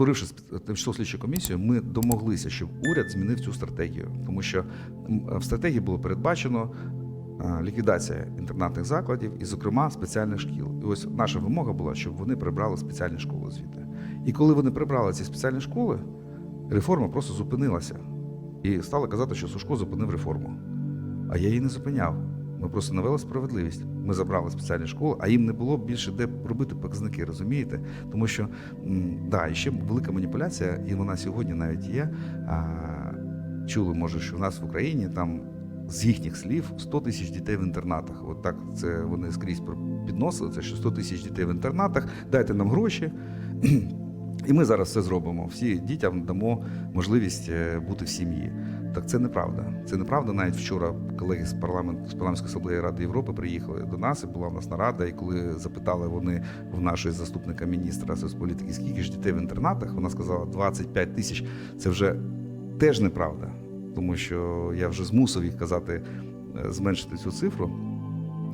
Створивши тимчасову слідчу комісію, ми домоглися, щоб уряд змінив цю стратегію, тому що в стратегії було передбачено е, ліквідація інтернатних закладів і, зокрема, спеціальних шкіл. І ось наша вимога була, щоб вони прибрали спеціальні школи звідти. І коли вони прибрали ці спеціальні школи, реформа просто зупинилася. І стали казати, що Сушко зупинив реформу. А я її не зупиняв. Ми просто навели справедливість. Ми забрали спеціальні школи, а їм не було більше де робити показники, розумієте? Тому що да, і ще велика маніпуляція, і вона сьогодні навіть є. А, чули, може, що в нас в Україні там з їхніх слів 100 тисяч дітей в інтернатах. От так це вони скрізь підносили. Це що 100 тисяч дітей в інтернатах, дайте нам гроші. І ми зараз все зробимо. Всі дітям дамо можливість е, бути в сім'ї. Так це неправда. Це неправда. Навіть вчора колеги з парламенту з парламентської асамблеї Ради Європи приїхали до нас, і була в нас нарада. І коли запитали вони в нашої заступника міністра соцполітики, скільки ж дітей в інтернатах, вона сказала 25 тисяч. Це вже теж неправда, тому що я вже змусив їх казати е, зменшити цю цифру.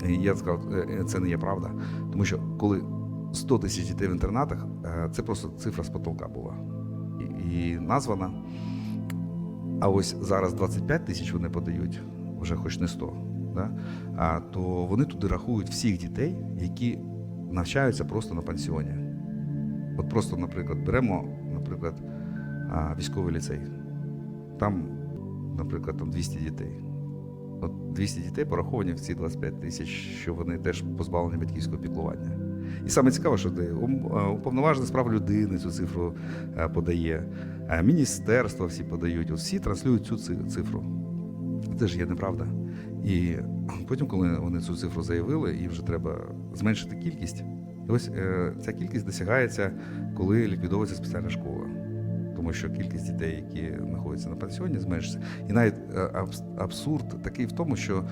І я сказав, «Е, це не є правда. Тому що коли 100 тисяч дітей в інтернатах, е, це просто цифра з потолка була. І, названа. А ось зараз 25 тисяч вони подають, вже хоч не 100, да? а, то вони туди рахують всіх дітей, які навчаються просто на пансіоні. От просто, наприклад, беремо, наприклад, військовий ліцей. Там, наприклад, там 200 дітей. От 200 дітей пораховані в ці 25 тисяч, що вони теж позбавлені батьківського піклування. І саме цікаво, що е, уповноважений з прав людини цю цифру е, подає, е, міністерства всі подають, всі транслюють цю цифру. Це ж є неправда. І потім, коли вони цю цифру заявили, і вже треба зменшити кількість, ось ця кількість досягається, коли ліквідовується спеціальна школа. Тому що кількість дітей, які знаходяться на пансіоні, зменшиться. І навіть абсурд такий в тому, що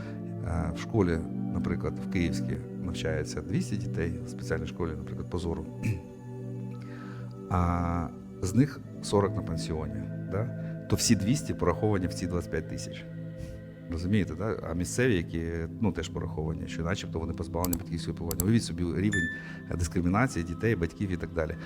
в школі, наприклад, в Київській навчається 200 дітей, в спеціальній школі, наприклад, позору, а з них 40 на пансіоні. Да? То всі 200 пораховані в ці 25 тисяч. Розумієте, да? а місцеві, які ну, теж пораховані, що начебто вони позбавлені батьківського піклування. Уявіть собі рівень дискримінації дітей, батьків і так далі.